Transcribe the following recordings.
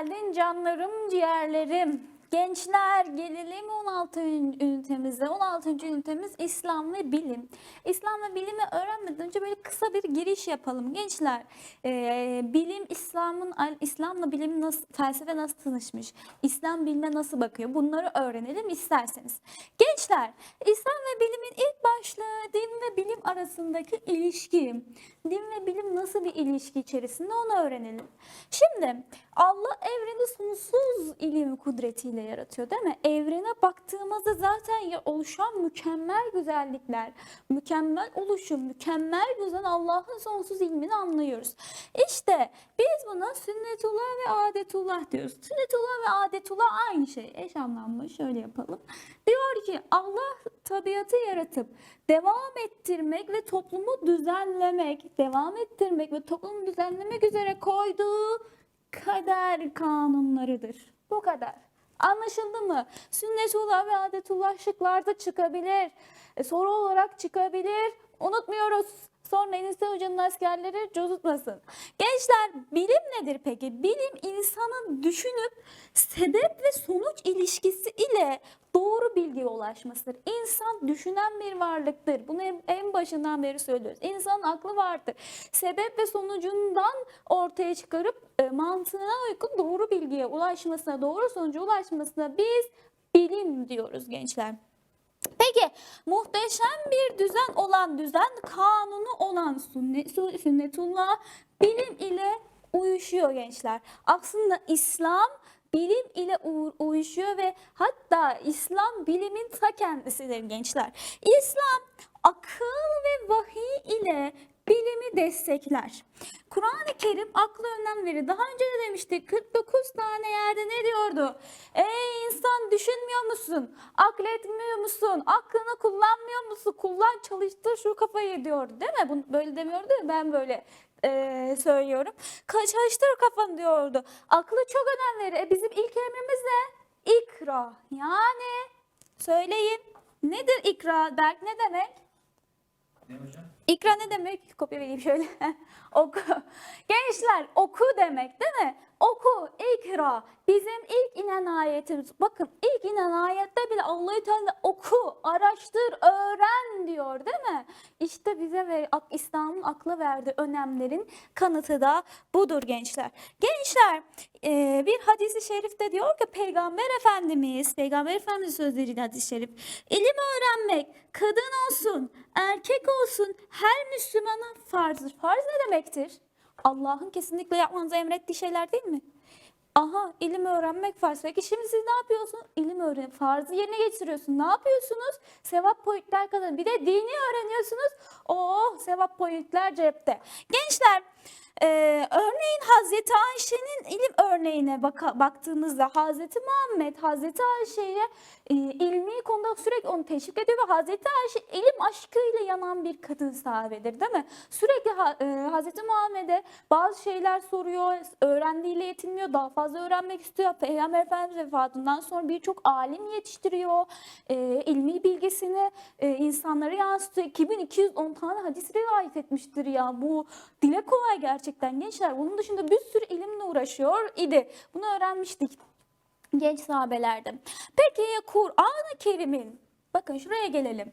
geldin canlarım, ciğerlerim. Gençler gelelim 16. ünitemize. 16. ünitemiz İslam ve bilim. İslam ve bilimi öğrenmeden önce böyle kısa bir giriş yapalım. Gençler e, bilim İslam'ın İslam'la bilim nasıl felsefe nasıl tanışmış? İslam bilime nasıl bakıyor? Bunları öğrenelim isterseniz. Gençler İslam ve bilimin ilk başlığı din ve bilim arasındaki ilişki. Din ve bilim nasıl bir ilişki içerisinde onu öğrenelim. Şimdi Allah evreni sonsuz ilim kudretiyle yaratıyor değil mi? Evrene baktığımızda zaten oluşan mükemmel güzellikler, mükemmel oluşum, mükemmel güzel Allah'ın sonsuz ilmini anlıyoruz. İşte biz buna sünnetullah ve adetullah diyoruz. Sünnetullah ve adetullah aynı şey. Eş anlamlı şöyle yapalım. Diyor ki Allah tabiatı yaratıp devam ettirmek ve toplumu düzenlemek, devam ettirmek ve toplumu düzenlemek üzere koyduğu kader kanunlarıdır. Bu kadar. Anlaşıldı mı? Sünnetullah ve adetullah şıklarda çıkabilir. E, soru olarak çıkabilir. Unutmuyoruz. Sonra Enise Hoca'nın askerleri cozutmasın. Gençler bilim nedir peki? Bilim insanın düşünüp sebep ve sonuç ilişkisi ile doğru bilgiye ulaşmasıdır. İnsan düşünen bir varlıktır. Bunu en- başından beri söylüyoruz. İnsanın aklı vardır. Sebep ve sonucundan ortaya çıkarıp e, mantığına uygun doğru bilgiye ulaşmasına, doğru sonuca ulaşmasına biz bilim diyoruz gençler. Peki muhteşem bir düzen olan düzen kanunu olan sünnet, sü- sünnetullah bilim ile uyuşuyor gençler. Aslında İslam bilim ile uyuşuyor ve hatta İslam bilimin ta kendisidir gençler. İslam akıl ve vahiy ile bilimi destekler. Kur'an-ı Kerim akla önem verir. Daha önce de demiştik 49 tane yerde ne diyordu? Ey insan düşünmüyor musun? Akletmiyor musun? Aklını kullanmıyor musun? Kullan çalıştır şu kafayı diyordu değil mi? Bunu böyle demiyordu ya ben böyle eee, söylüyorum. Çalıştır kafanı diyordu. Aklı çok önem verir. E bizim ilk emrimiz ne? İkra. Yani söyleyin. Nedir ikra? Berk ne demek? Ne hocam? İkra ne demek? Kopya vereyim şöyle. oku. Gençler oku demek değil mi? Oku, ikra. Bizim ilk inen ayetimiz. Bakın ilk inen ayette bile Allah-u Teala oku, araştır, öğren diyor değil mi? İşte bize ve İslam'ın akla verdiği önemlerin kanıtı da budur gençler. Gençler e, bir hadisi şerifte diyor ki Peygamber Efendimiz, Peygamber Efendimiz sözleriyle hadis-i şerif. İlim öğrenmek kadın olsun, erkek olsun her Müslümana farzdır. Farz ne demektir? Allah'ın kesinlikle yapmanızı emrettiği şeyler değil mi? Aha ilim öğrenmek farz. Peki şimdi siz ne yapıyorsunuz? İlim öğren, farzı yerine getiriyorsun. Ne yapıyorsunuz? Sevap boyutlar kadar. Bir de dini öğreniyorsunuz. Oh sevap boyutlar cepte. Gençler e, örneğin Hazreti Ayşe'nin ilim örneğine baka, baktığımızda Hazreti Muhammed Hazreti Ayşe'ye e, ilmi sürekli onu teşvik ediyor ve Hazreti Ayşe ilim aşkıyla yanan bir kadın sahabedir değil mi? Sürekli e, Hazreti Muhammed'e bazı şeyler soruyor, öğrendiğiyle yetinmiyor, daha fazla öğrenmek istiyor. Peygamber Efendimiz vefatından sonra birçok alim yetiştiriyor, e, ilmi bilgisini e, insanlara yansıtıyor. 2210 tane hadis rivayet etmiştir ya bu dile kolay gerçekten gençler. Bunun dışında bir sürü ilimle uğraşıyor idi. Bunu öğrenmiştik genç sahabelerde. Peki Kur'an-ı Kerim'in, bakın şuraya gelelim.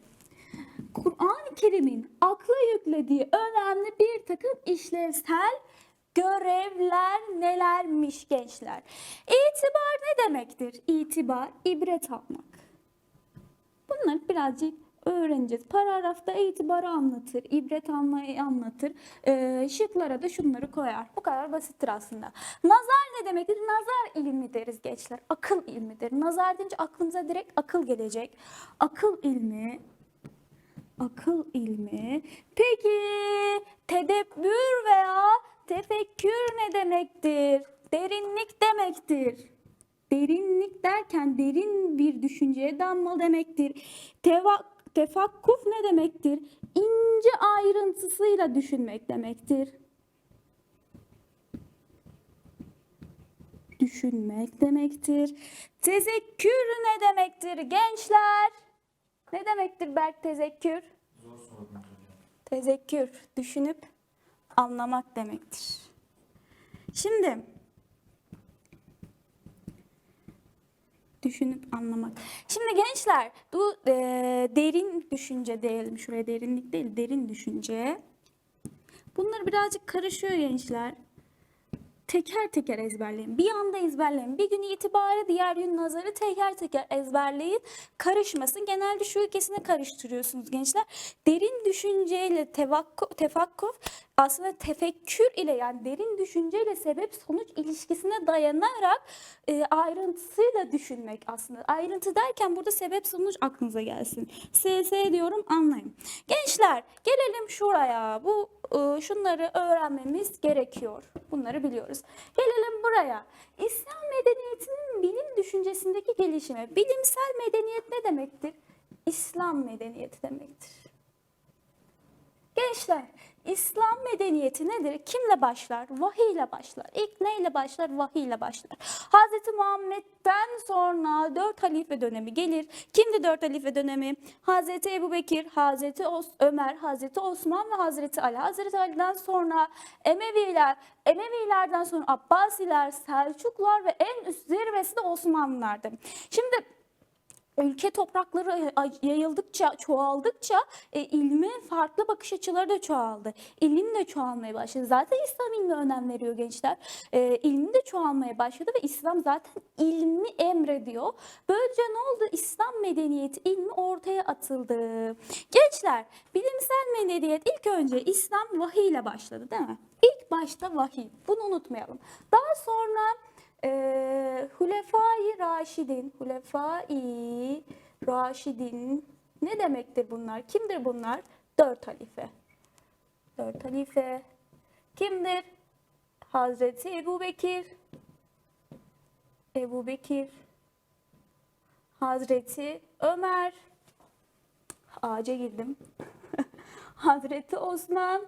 Kur'an-ı Kerim'in akla yüklediği önemli bir takım işlevsel görevler nelermiş gençler? İtibar ne demektir? İtibar, ibret almak. Bunları birazcık öğreneceğiz. Paragrafta itibarı anlatır, ibret almayı anlatır. Ee, şıklara da şunları koyar. Bu kadar basittir aslında. Nazar ne demektir? Nazar ilmi deriz gençler. Akıl ilmidir. Nazar deyince aklınıza direkt akıl gelecek. Akıl ilmi, akıl ilmi. Peki tedebbür veya tefekkür ne demektir? Derinlik demektir. Derinlik derken derin bir düşünceye dalma demektir. Teva, tefakkuf ne demektir? İnce ayrıntısıyla düşünmek demektir. Düşünmek demektir. Tezekkür ne demektir gençler? Ne demektir Berk tezekkür? Tezekkür, düşünüp anlamak demektir. Şimdi düşünüp anlamak. Şimdi gençler bu e, derin düşünce diyelim şuraya derinlik değil derin düşünce. Bunlar birazcık karışıyor gençler. Teker teker ezberleyin. Bir anda ezberleyin. Bir gün itibariyle diğer gün nazarı teker teker ezberleyin. Karışmasın. Genelde şu ikisini karıştırıyorsunuz gençler. Derin düşünceyle tevakku, tefakkuf aslında tefekkür ile yani derin düşünceyle sebep sonuç ilişkisine dayanarak e, ayrıntısıyla düşünmek aslında. Ayrıntı derken burada sebep sonuç aklınıza gelsin. SS diyorum anlayın. Gençler gelelim şuraya. Bu e, şunları öğrenmemiz gerekiyor. Bunları biliyoruz. Gelelim buraya. İslam medeniyetinin bilim düşüncesindeki gelişimi. Bilimsel medeniyet ne demektir? İslam medeniyeti demektir. Gençler, İslam medeniyeti nedir? Kimle başlar? Vahiy ile başlar. İlk neyle başlar? Vahiy ile başlar. Hz. Muhammed'den sonra dört halife dönemi gelir. Kimdi dört halife dönemi? Hz. Ebu Bekir, Hz. Ömer, Hz. Osman ve Hz. Ali. Hz. Ali'den sonra Emeviler, Emevilerden sonra Abbasiler, Selçuklular ve en üst zirvesi de Osmanlılardı. Şimdi ülke toprakları yayıldıkça, çoğaldıkça e, ilmin farklı bakış açıları da çoğaldı. İlim de çoğalmaya başladı. Zaten İslam ilmi önem veriyor gençler. E, ilmi de çoğalmaya başladı ve İslam zaten ilmi emrediyor. Böylece ne oldu? İslam medeniyeti, ilmi ortaya atıldı. Gençler, bilimsel medeniyet ilk önce İslam vahiy ile başladı değil mi? İlk başta vahiy. Bunu unutmayalım. Daha sonra ee, Hulefai Raşidin, Hulefai Raşidin ne demektir bunlar? Kimdir bunlar? Dört halife. Dört halife. Kimdir? Hazreti Ebu Bekir, Ebu Bekir, Hazreti Ömer, ağaca girdim. Hazreti Osman,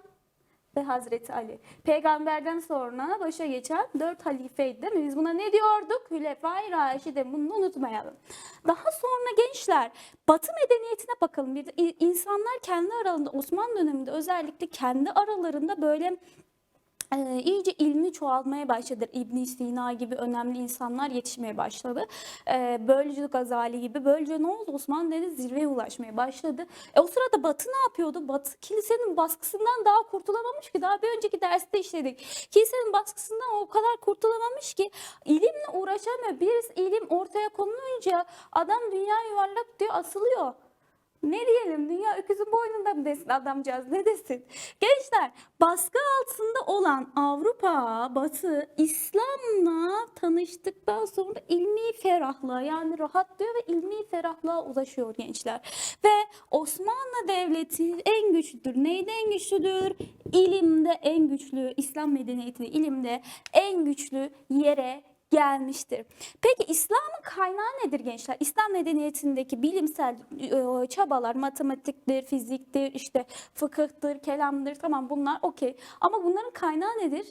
ve Hazreti Ali. Peygamberden sonra başa geçen dört halifeydi değil mi? Biz buna ne diyorduk? Hülefai Raşide. Bunu unutmayalım. Daha sonra gençler Batı medeniyetine bakalım. Bir de insanlar kendi aralarında Osmanlı döneminde özellikle kendi aralarında böyle e, iyice ilmi çoğalmaya başladı. ibn Sina gibi önemli insanlar yetişmeye başladı. E, böylece Gazali gibi. Böylece ne oldu? Osmanlı zirveye ulaşmaya başladı. E, o sırada Batı ne yapıyordu? Batı kilisenin baskısından daha kurtulamamış ki. Daha bir önceki derste işledik. Kilisenin baskısından o kadar kurtulamamış ki ilimle uğraşamıyor. Bir ilim ortaya konulunca adam dünya yuvarlak diyor asılıyor. Ne diyelim dünya öküzün boynunda mı desin adamcağız ne desin? Gençler baskı altında olan Avrupa, Batı İslam'la tanıştıktan sonra ilmi ferahlığa yani rahatlıyor ve ilmi ferahlığa ulaşıyor gençler. Ve Osmanlı Devleti en güçlüdür. Neyde en güçlüdür? İlimde en güçlü, İslam medeniyeti ilimde en güçlü yere gelmiştir. Peki İslam'ın kaynağı nedir gençler? İslam medeniyetindeki bilimsel e, çabalar matematiktir, fiziktir, işte fıkıhtır, kelamdır tamam bunlar okey. Ama bunların kaynağı nedir?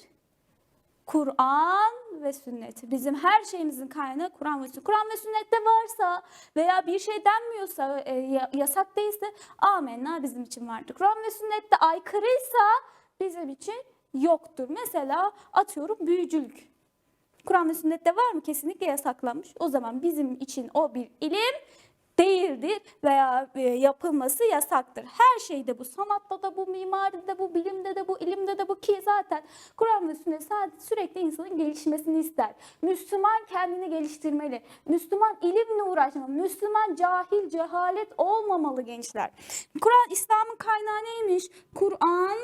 Kur'an ve sünnet. Bizim her şeyimizin kaynağı Kur'an ve sünnet. Kur'an ve sünnette varsa veya bir şey denmiyorsa, e, ya- yasak değilse amenna bizim için vardır. Kur'an ve sünnette aykırıysa bizim için yoktur. Mesela atıyorum büyücülük. Kur'an ve sünnette var mı? Kesinlikle yasaklanmış. O zaman bizim için o bir ilim değildir veya e, yapılması yasaktır. Her şeyde bu. Sanatta da bu, mimaride de bu, bilimde de bu, ilimde de bu ki zaten Kur'an ve sünnet sürekli insanın gelişmesini ister. Müslüman kendini geliştirmeli. Müslüman ilimle uğraşmalı. Müslüman cahil, cehalet olmamalı gençler. Kur'an, İslam'ın kaynağı neymiş? Kur'an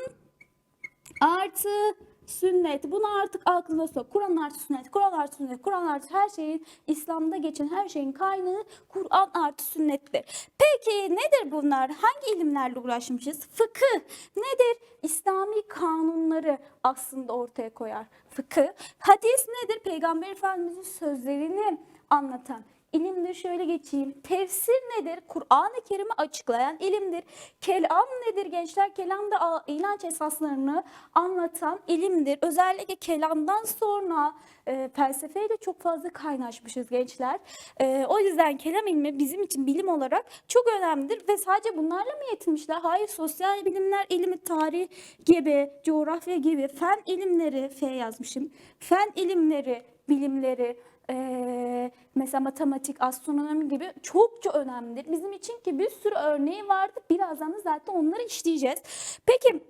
artı sünnet. Bunu artık aklına sok. Kur'an artı sünnet, Kur'an artı sünnet, Kur'an artı her şeyin İslam'da geçen her şeyin kaynağı Kur'an artı sünnettir. Peki nedir bunlar? Hangi ilimlerle uğraşmışız? Fıkıh nedir? İslami kanunları aslında ortaya koyar. Fıkıh. Hadis nedir? Peygamber Efendimizin sözlerini anlatan ilimdir. Şöyle geçeyim. Tefsir nedir? Kur'an-ı Kerim'i açıklayan ilimdir. Kelam nedir gençler? Kelam da a- inanç esaslarını anlatan ilimdir. Özellikle kelamdan sonra e, felsefeyle çok fazla kaynaşmışız gençler. E, o yüzden kelam ilmi bizim için bilim olarak çok önemlidir ve sadece bunlarla mı yetinmişler? Hayır, sosyal bilimler ilmi, tarih gibi, coğrafya gibi, fen ilimleri, F yazmışım, fen ilimleri, bilimleri, eee, mesela matematik, astronomi gibi çokça önemlidir. Bizim için ki bir sürü örneği vardı. Birazdan da zaten onları işleyeceğiz. Peki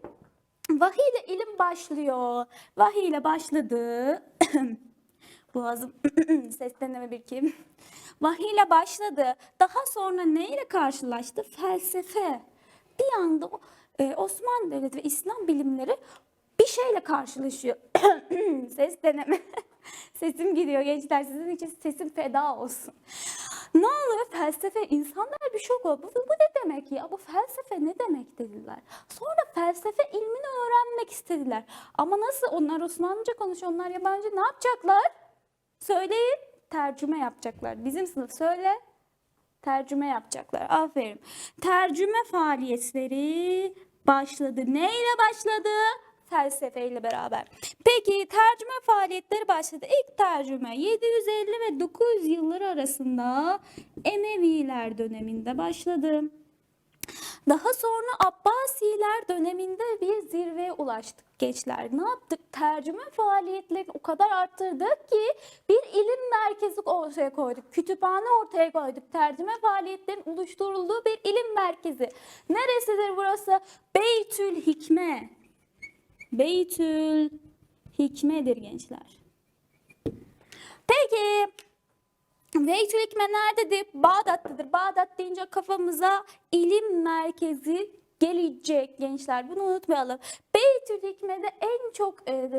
vahiy ile ilim başlıyor. Vahiy ile başladı. Boğazım sesleneme bir kim. Vahiy ile başladı. Daha sonra neyle karşılaştı? Felsefe. Bir anda e, Osmanlı Devleti ve İslam bilimleri bir şeyle karşılaşıyor. Ses deneme. Sesim gidiyor gençler. Sizin için sesim feda olsun. Ne oluyor? Felsefe. insanlar bir şok oldu. Bu, bu ne demek ya? Bu felsefe ne demek dediler. Sonra felsefe ilmini öğrenmek istediler. Ama nasıl? Onlar Osmanlıca konuşuyor. Onlar yabancı. Ne yapacaklar? Söyleyin. Tercüme yapacaklar. Bizim sınıf söyle. Tercüme yapacaklar. Aferin. Tercüme faaliyetleri başladı. Neyle başladı? Felsefeyle beraber. Peki tercüme faaliyetleri başladı. İlk tercüme 750 ve 900 yılları arasında Emeviler döneminde başladı. Daha sonra Abbasiler döneminde bir zirveye ulaştık gençler. Ne yaptık? Tercüme faaliyetlerini o kadar arttırdık ki bir ilim merkezi ortaya koyduk. Kütüphane ortaya koyduk. Tercüme faaliyetlerinin oluşturulduğu bir ilim merkezi. Neresidir burası? Beytül Hikme. Beytül Hikme'dir gençler. Peki Beytül Hikme nerededir? Bağdat'tadır. Bağdat deyince kafamıza ilim merkezi gelecek gençler. Bunu unutmayalım. Beytül Hikme'de en çok e,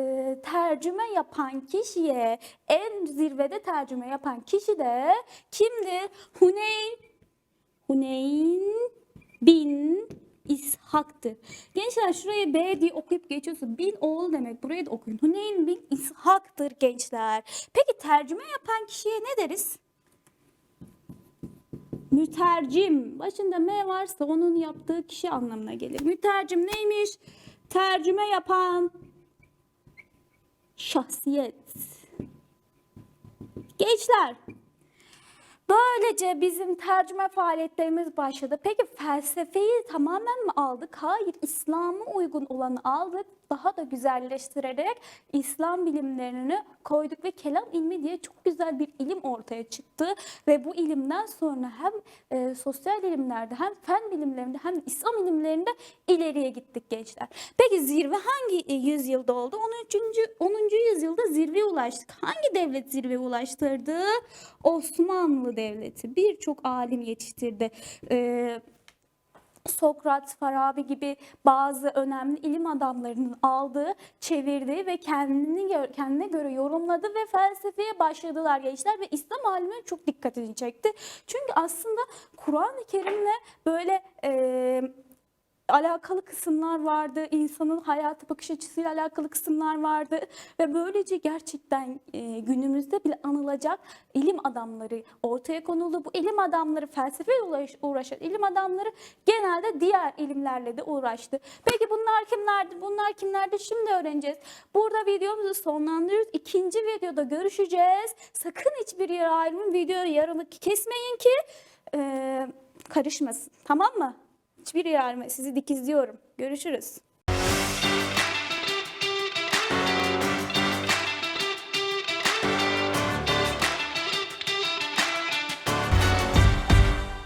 tercüme yapan kişiye, en zirvede tercüme yapan kişi de kimdir? Huneyn. Huneyn bin İshak'tır. Gençler şuraya B diye okuyup geçiyorsun. Bin oğul demek. Buraya da okuyun. Huneyn bin İshak'tır gençler. Peki tercüme yapan kişiye ne deriz? Mütercim. Başında M varsa onun yaptığı kişi anlamına gelir. Mütercim neymiş? Tercüme yapan şahsiyet. Gençler, Böylece bizim tercüme faaliyetlerimiz başladı. Peki felsefeyi tamamen mi aldık? Hayır, İslam'a uygun olanı aldık. Daha da güzelleştirerek İslam bilimlerini koyduk ve kelam ilmi diye çok güzel bir ilim ortaya çıktı. Ve bu ilimden sonra hem e, sosyal ilimlerde hem fen bilimlerinde hem İslam ilimlerinde ileriye gittik gençler. Peki zirve hangi e, yüzyılda oldu? 13. 10. yüzyılda zirveye ulaştık. Hangi devlet zirveye ulaştırdı? Osmanlı Devleti. Birçok alim yetiştirdi. Ee, Sokrat, Farabi gibi bazı önemli ilim adamlarının aldığı, çevirdiği ve kendini kendine göre yorumladı ve felsefeye başladılar gençler ve İslam alimleri çok dikkatini çekti. Çünkü aslında Kur'an-ı Kerim'le böyle e, alakalı kısımlar vardı. insanın hayatı bakış açısıyla alakalı kısımlar vardı. Ve böylece gerçekten e, günümüzde bile anılacak ilim adamları ortaya konuldu. Bu ilim adamları felsefeyle uğraş- uğraşan ilim adamları genelde diğer ilimlerle de uğraştı. Peki bunlar kimlerdi? Bunlar kimlerdi? Şimdi öğreneceğiz. Burada videomuzu sonlandırıyoruz. İkinci videoda görüşeceğiz. Sakın hiçbir yere ayrılmayın. Videoyu yarımı kesmeyin ki e, karışmasın. Tamam mı? Hiçbir yer ayrılmayın. Sizi dikizliyorum. Görüşürüz.